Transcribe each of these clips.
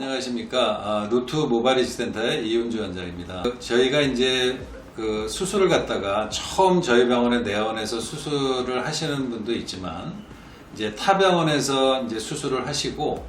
안녕하십니까. 아, 루트 모바리스 센터의 이윤주 원장입니다. 저희가 이제 그 수술을 갖다가 처음 저희 병원에 내원해서 수술을 하시는 분도 있지만 이제 타 병원에서 이제 수술을 하시고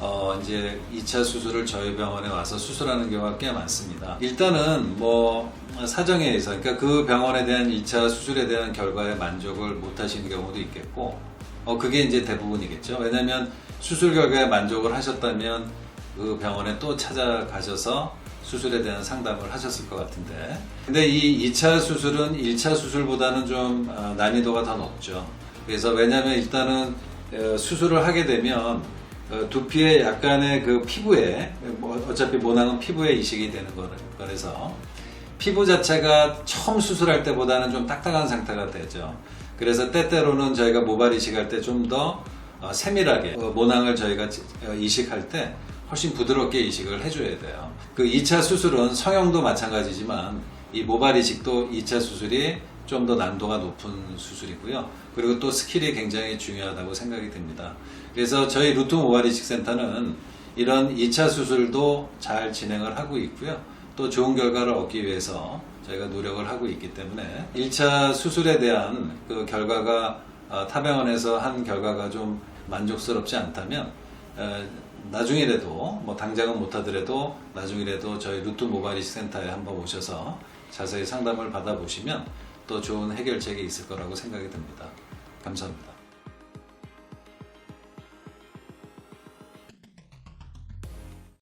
어 이제 2차 수술을 저희 병원에 와서 수술하는 경우가 꽤 많습니다. 일단은 뭐 사정에 의해서 그러니까 그 병원에 대한 2차 수술에 대한 결과에 만족을 못 하시는 경우도 있겠고 어 그게 이제 대부분이겠죠. 왜냐면 수술 결과에 만족을 하셨다면 그 병원에 또 찾아가셔서 수술에 대한 상담을 하셨을 것 같은데. 근데 이 2차 수술은 1차 수술보다는 좀 어, 난이도가 더 높죠. 그래서 왜냐면 일단은 어, 수술을 하게 되면 어, 두피에 약간의 그 피부에 뭐 어차피 모낭은 피부에 이식이 되는 거라- 거라서 피부 자체가 처음 수술할 때보다는 좀 딱딱한 상태가 되죠. 그래서 때때로는 저희가 모발 이식할 때 좀 더 세밀하게 어, 모낭을 저희가 지- 어, 이식할 때 훨씬 부드럽게 이식을 해줘야 돼요. 그 2차 수술은 성형도 마찬가지지만 이 모발 이식도 2차 수술이 좀 더 난도가 높은 수술이고요. 그리고 또 스킬이 굉장히 중요하다고 생각이 듭니다. 그래서 저희 루트 모발 이식 센터는 이런 2차 수술도 잘 진행을 하고 있고요. 또 좋은 결과를 얻기 위해서 저희가 노력을 하고 있기 때문에 1차 수술에 대한 그 결과가 어, 타병원에서 한 결과가 좀 만족스럽지 않다면 에, 나중이라도 뭐 당장은 못하더라도 나중이라도 저희 루트 모바일 이식 센터에 한번 오셔서 자세히 상담을 받아보시면 또 좋은 해결책이 있을 거라고 생각이 듭니다. 감사합니다.